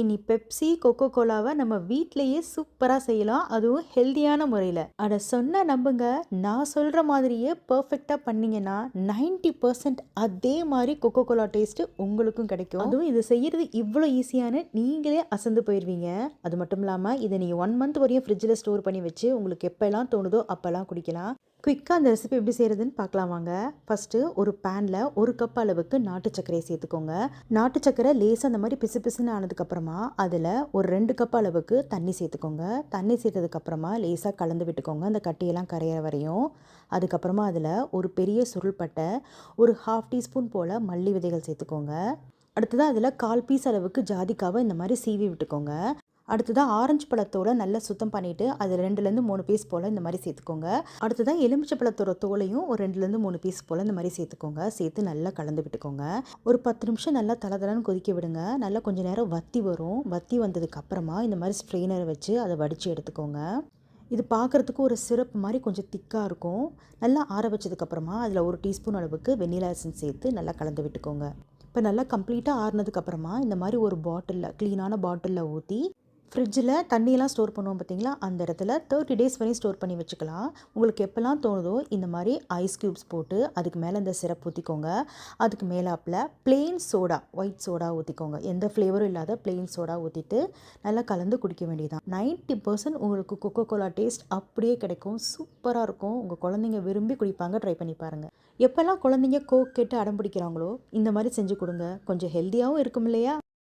இனி பெப்சி கொக்கோ கோலாவை நம்ம வீட்லேயே சூப்பராக செய்யலாம். அதுவும் ஹெல்தியான முறையில். அதை சொன்ன நம்புங்க நான் சொல்கிற மாதிரியே பர்ஃபெக்டாக பண்ணிங்கன்னா நைன்டி பர்சன்ட் அதே மாதிரி கொக்கோ கோலா டேஸ்ட்டு உங்களுக்கும் கிடைக்கும். அதுவும் இது செய்யறது இவ்வளோ ஈஸியான நீங்களே அசந்து போயிடுவீங்க அது மட்டும் இல்லாமல் இதை நீங்கள் ஒன் மந்த் வரையும் ஃப்ரிட்ஜில் ஸ்டோர் பண்ணி வச்சு உங்களுக்கு எப்போல்லாம் தோணுதோ அப்போல்லாம் குடிக்கலாம். குயிக்காக அந்த ரெசிபி எப்படி செய்கிறதுன்னு பார்க்கலாம் வாங்க. ஃபஸ்ட்டு ஒரு பேனில் ஒரு கப் அளவுக்கு நாட்டு சர்க்கரையை சேர்த்துக்கோங்க. நாட்டு சர்க்கரை லேசாக அந்த மாதிரி பிசு பிசுன்னு ஆனதுக்கப்புறமா அதில் ஒரு ரெண்டு கப் அளவுக்கு தண்ணி சேர்த்துக்கோங்க. தண்ணி சேர்த்ததுக்கப்புறமா லேசாக கலந்து விட்டுக்கோங்க. அந்த கட்டியெல்லாம் கரையிற வரையும். அதுக்கப்புறமா அதில் ஒரு பெரிய சுருள்பட்டை ஒரு ஹாஃப் டீஸ்பூன் போல் மல்லி விதைகள் சேர்த்துக்கோங்க. அடுத்ததாக அதில் கால் பீஸ் அளவுக்கு ஜாதிக்காவை இந்த மாதிரி சீவி விட்டுக்கோங்க. அடுத்ததாக ஆரஞ்சு பழத்தோட நல்லா சுத்தம் பண்ணிவிட்டு அது ரெண்டுலேருந்து மூணு பீஸ் போல் இந்த மாதிரி சேர்த்துக்கோங்க. அடுத்ததாக எலுமிச்சை பழத்தோட தோலையும் ஒரு ரெண்டுலேருந்து மூணு பீஸ் போல் இந்த மாதிரி சேர்த்துக்கோங்க. சேர்த்து நல்லா கலந்து விட்டுக்கோங்க. ஒரு பத்து நிமிஷம் நல்லா தலதலன்னு கொதிக்க விடுங்க. நல்லா கொஞ்சம் நேரம் வத்தி வரும். வத்தி வந்ததுக்கு அப்புறமா இந்த மாதிரி ஸ்ட்ரெயினரை வச்சு அதை வடித்து எடுத்துக்கோங்க. இது பார்க்குறதுக்கு ஒரு சிரப்பு மாதிரி கொஞ்சம் திக்காக இருக்கும். நல்லா ஆற வச்சதுக்கப்புறமா அதில் ஒரு டீஸ்பூன் அளவுக்கு வெண்ணிலா எசன்ஸ் சேர்த்து நல்லா கலந்து விட்டுக்கோங்க. இப்போ நல்லா கம்ப்ளீட்டாக ஆறுனதுக்கப்புறமா இந்த மாதிரி ஒரு பாட்டிலில் க்ளீனான பாட்டிலில் ஊற்றி ஃப்ரிட்ஜில் தண்ணியெல்லாம் ஸ்டோர் பண்ணுவோம் பார்த்தீங்களா? அந்த இடத்துல தேர்ட்டி டேஸ் வரையும் ஸ்டோர் பண்ணி வச்சுக்கலாம். உங்களுக்கு எப்போல்லாம் தோணுதோ இந்த மாதிரி ஐஸ் க்யூப்ஸ் போட்டு அதுக்கு மேலே இந்த சிரப் ஊற்றிக்கோங்க அதுக்கு மேலாப்பில் பிளெயின் சோடா ஒயிட் சோடா ஊற்றிக்கோங்க எந்த ஃப்ளேவரும் இல்லாத பிளெயின் சோடா ஊற்றிட்டு நல்லா கலந்து குடிக்க வேண்டியதான் 90% பர்சன்ட் உங்களுக்கு கொக்கோ கோலா டேஸ்ட் அப்படியே கிடைக்கும். சூப்பராக இருக்கும். உங்கள் குழந்தைங்க விரும்பி குடிப்பாங்க. ட்ரை பண்ணி பாருங்கள் எப்போல்லாம் குழந்தைங்க கோக் கேட்டு அடம் பிடிக்கிறாங்களோ இந்த மாதிரி செஞ்சு கொடுங்க. கொஞ்சம் ஹெல்த்தியாகவும் இருக்கும் இல்லையா?